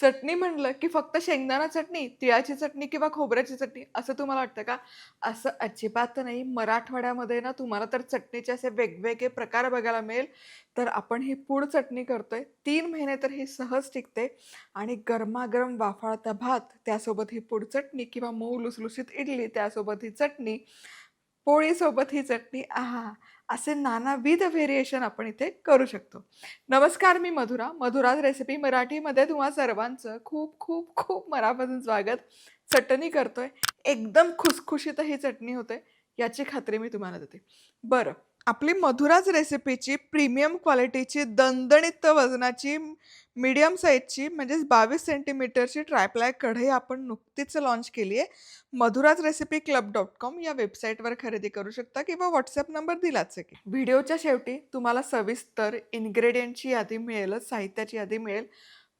चटणी म्हणलं की फक्त शेंगदाणा चटणी तिळाची चटणी किंवा खोबऱ्याची चटणी असं तुम्हाला वाटतं का? असं अजिबात नाही. मराठवाड्यामध्ये ना तुम्हाला तर चटणीचे असे वेगवेगळे प्रकार बघायला मिळेल. तर आपण ही पूड चटणी करतोय. तीन महिने तर ही सहज टिकते. आणि गरमागरम वाफाळता भात त्यासोबत ही पूड चटणी किंवा मऊ लुसलुशीत इडली त्यासोबत ही चटणी पोळीसोबत ही चटणी. आहा! असे नानाविध व्हेरिएशन आपण इथे करू शकतो. नमस्कार मी मधुरा. मधुराज रेसिपी मराठीमध्ये तुम्हा सर्वांचं खूप खूप खूप मनापासून स्वागत. चटणी करतोय. एकदम खुसखुशीत ही चटणी होते. याची खात्री मी तुम्हाला देते. बरं आपली मधुराज रेसिपीची प्रीमियम क्वालिटीची दणदणीत वजनाची मीडियम साईजची म्हणजेच बावीस सेंटीमीटरची ट्रायप्लाय कढई आपण नुकतीच लॉन्च केली आहे. Madhura's recipe club dot com या वेबसाईटवर खरेदी करू शकता किंवा व्हॉट्सअप नंबर दिलाच आहे की. व्हिडिओच्या शेवटी तुम्हाला सविस्तर इन्ग्रेडियंटची यादी मिळेलच साहित्याची यादी मिळेल.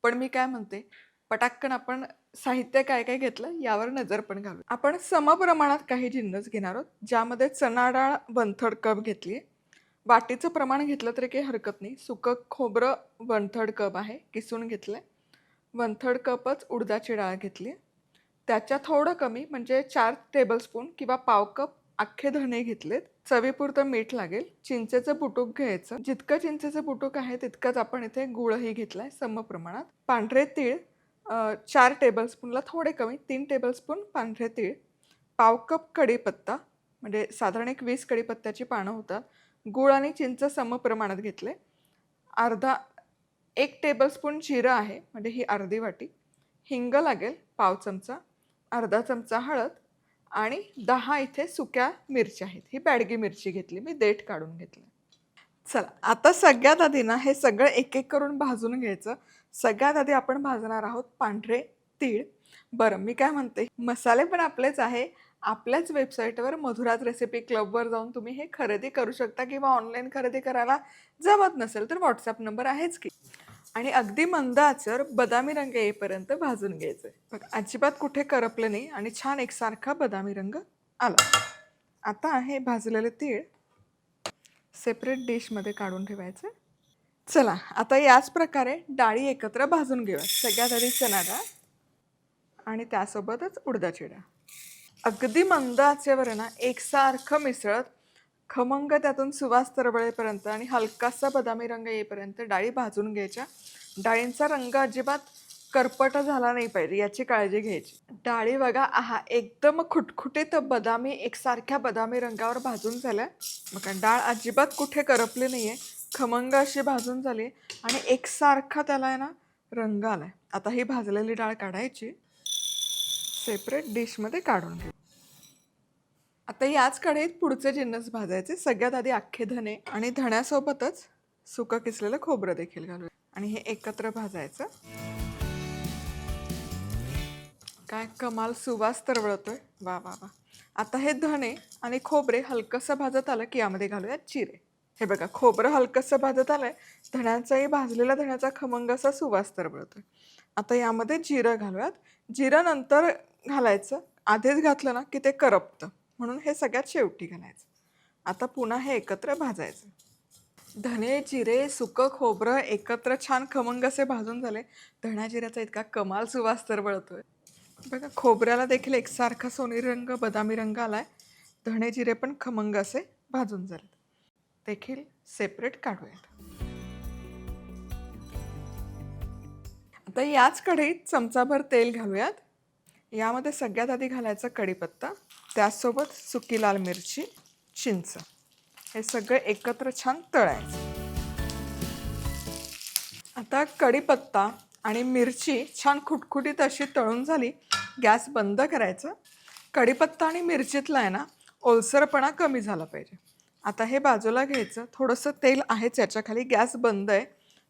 पण मी काय म्हणते पटाक्कन आपण साहित्य काय काय घेतलं यावर नजर पण घालू आपण समप्रमाणात काही जिन्नस घेणार आहोत ज्यामध्ये चणाडाळ डाळ कप घेतली आहे वाटीचं प्रमाण घेतलं तरी काही हरकत नाही. सुकं खोबरं वनथड कप आहे किसून घेतलं आहे वनथड कपच उडदाची डाळ घेतली आहे त्याच्या थोडं कमी म्हणजे चार टेबलस्पून किंवा पाव कप अख्खे धणे घेतलेत. चवीपुरतं मीठ लागेल. चिंचेचं बुटूक घ्यायचं. जितकं चिंचेचं बुटूक आहे तितकंच आपण इथे गुळही घेतलं आहे समप्रमाणात. पांढरे तीळ चार टेबलस्पूनला थोडे कमी तीन टेबलस्पून पांढरे तीळ पाव कप कढीपत्ता म्हणजे साधारण एक वीस कढीपत्त्याची पानं होतात गूळ आणि चिंच सम प्रमाणात घेतले. अर्धा एक टेबलस्पून जिरं आहे म्हणजे ही अर्धी वाटी. हिंग लागेल पाव चमचा अर्धा चमचा हळद आणि दहा इथे सुक्या मिरच्या आहेत. ही बॅडगी मिरची घेतली मी देठ काढून घेतलं. चला आता सगळ्यात आधी ना हे सगळं एक एक करून भाजून घ्यायचं. सगळ्यात आधी आपण भाजणार आहोत पांढरे तीळ. बरं मी काय म्हणते? मसाले पण आपलेच आहे. आपल्याच वेबसाईटवर मधुराज रेसिपी क्लबवर जाऊन तुम्ही हे खरेदी करू शकता किंवा ऑनलाईन खरेदी करायला जमत नसेल तर व्हॉट्सअप नंबर आहेच की. आणि अगदी मंद आचर बदामी रंग येईपर्यंत भाजून घ्यायचं. बघ अजिबात कुठे करपलं नाही आणि छान एकसारखा बदामी रंग आला. आता हे भाजलेले तीळ. सेपरेट डिशमध्ये काढून ठेवायचं. चला आता याच प्रकारे डाळी एकत्र भाजून घेऊया. सगळ्यात आधी चणा डाळ आणि त्यासोबतच उडदाची डाळ. अगदी मंद आचेवर ना एकसारखं मिसळत खमंग त्यातून सुवास तरबळेपर्यंत आणि हलकासा बदामी रंग येईपर्यंत डाळी भाजून घ्यायच्या. डाळींचा रंग अजिबात करपट झाला नाही पाहिजे याची काळजी घ्यायची. डाळी बघा आहा एकदम खुटखुटीत बदामी एकसारख्या बदामी रंगावर भाजून झाल्या. बघा डाळ अजिबात कुठे करपली नाही आहे खमंग अशी भाजून झाली आणि एकसारखा त्याला आहे ना रंग आलाय. आता ही भाजलेली डाळ काढायची. सेपरेट डिशमध्ये काढून घे आता याच कढईत पुढचे जिन्नस भाजायचे. सगळ्यात आधी अख्खे धने आणि धण्यासोबतच सुकं किसलेलं खोबरं देखील घालूया. आणि हे एकत्र भाजायचं. काय कमाल सुवास तरवळतोय. वा वा वा. आता हे धणे आणि खोबरे हलकंसं भाजत आलं की यामध्ये घालूया चिरे. हे बघा खोबरं हलकंसं भाजत आलं आहे धण्याचाही भाजलेला धण्याचा खमंग असा सुवास आहे आता यामध्ये जिरं घालूयात. जिरं नंतर घालायचं. आधीच घातलं ना की ते करपतं. म्हणून हे सगळ्यात शेवटी घालायचं. आता पुन्हा हे एकत्र भाजायचं. धने जिरे सुकं खोबरं एकत्र छान खमंग असे भाजून झाले. धण्या जिऱ्याचा इतका कमाल सुवास तरवळतोय बघा खोबऱ्याला देखील एकसारखा सोनेरी रंग बदामी रंग आलाय. धणे जिरे पण खमंग असे भाजून झाले देखील सेपरेट काढूयात. आता याच कढईत चमचाभर तेल घालूयात. यामध्ये सगळ्यात आधी घालायचा कढीपत्ता त्याचसोबत सुकी लाल मिरची चिंच. हे सगळं एकत्र छान तळायचं. आता कढीपत्ता आणि मिरची छान खुटखुटीत अशी तळून झाली गॅस बंद करायचं. कढीपत्ता आणि मिरचीतला आहे ना ओलसरपणा कमी झाला पाहिजे. आता हे बाजूला घ्यायचं. थोडंसं तेल आहेच याच्या खाली गॅस बंद आहे.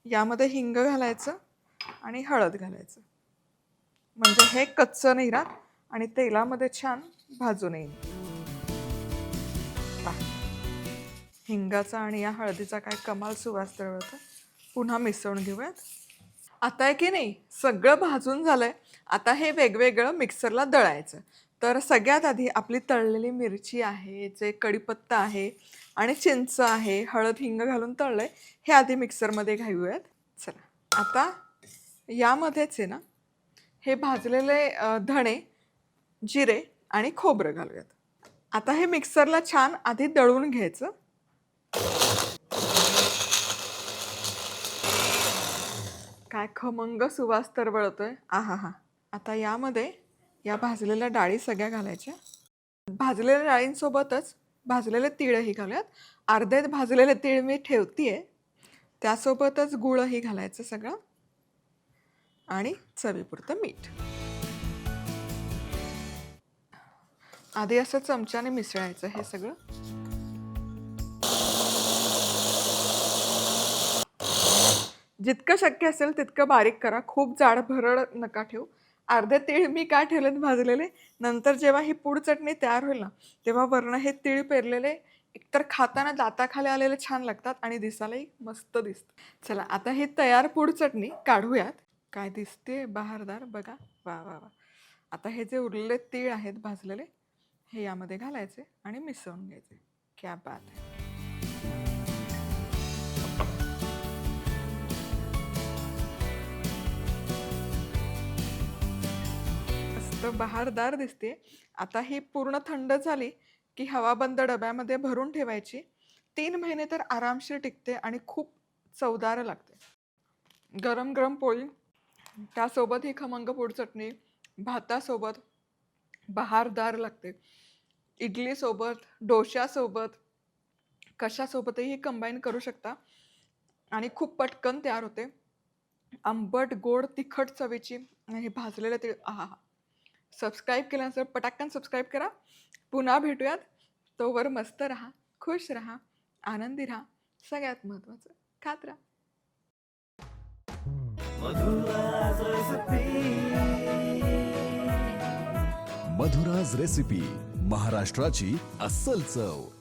यामध्ये हिंग घालायचं आणि हळद घालायचं. म्हणजे हे कच्चं नाही राहत आणि तेलामध्ये छान भाजून येईल. हिंगाचा आणि या हळदीचा काय कमाल सुवास तरवळतो पुन्हा मिसळून घेऊयात. आता आहे की नाही? सगळं भाजून झालंय. आता हे वेगवेगळं मिक्सरला दळायचं. तर सगळ्यात आधी आपली तळलेली मिरची आहे जे कढीपत्ता आहे आणि चिंच आहे हळद हिंग घालून तळलं आहे हे आधी मिक्सरमध्ये घालूयात. चला आता यामध्येच आहे ना हे भाजलेले धणे जिरे आणि खोबरं घालूयात. आता हे मिक्सरला छान आधी दळून घ्यायचं. काय खमंग सुवास तर वळतोय. आहा हा आता यामध्ये या भाजलेल्या डाळी सगळ्या घालायच्या. भाजलेल्या डाळींसोबतच भाजलेले तिळही घालूयात. अर्धे भाजलेले तीळ मी ठेवतीये. त्यासोबतच गुळही घालायचं सगळं. आणि चवीपुरतं मीठ. आधी असं चमच्याने मिसळायचं हे सगळं. जितकं शक्य असेल तितकं बारीक करा. खूप जाड भरड नका ठेवू. अर्धे तीळ मी काय ठेवलेत भाजलेले? नंतर जेव्हा ही पूड चटणी तयार होईल ना तेव्हा वरनं हे तीळ पेरलेले एकतर खाताना दाताखाली आलेले छान लागतात आणि दिसायलाही मस्त दिसत. चला आता ही तयार पूड चटणी काढूयात. काय दिसते बहारदार बघा. वा वा वा. आता हे जे उरलेले तीळ आहेत भाजलेले हे यामध्ये घालायचे आणि मिसळून घ्यायचे. क्या बात आहे तर बहारदार दिसते. आता ही पूर्ण थंड झाली की हवाबंद डब्यामध्ये भरून ठेवायची. तीन महिने तर आरामशीर टिकते आणि खूप चवदार लागते. गरम गरम पोळी त्यासोबत ही खमंग पोड चटणी भातासोबत बहारदार लागते. इडलीसोबत डोश्यासोबत कशासोबतही कंबाईन करू शकता. आणि खूप पटकन तयार होते. आंबट गोड तिखट चवीची आणि हे भाजलेलं ते आहा सबस्क्राईब केल्यानंतर पटाकन सबस्क्राईब करा. पुन्हा भेटूयात. तोवर मस्त राहा खुश राहा आनंदी राहा. सगळ्यात महत्त्वाचं खात राहा. मधुराज रेसिपी महाराष्ट्राची अस्सल चव.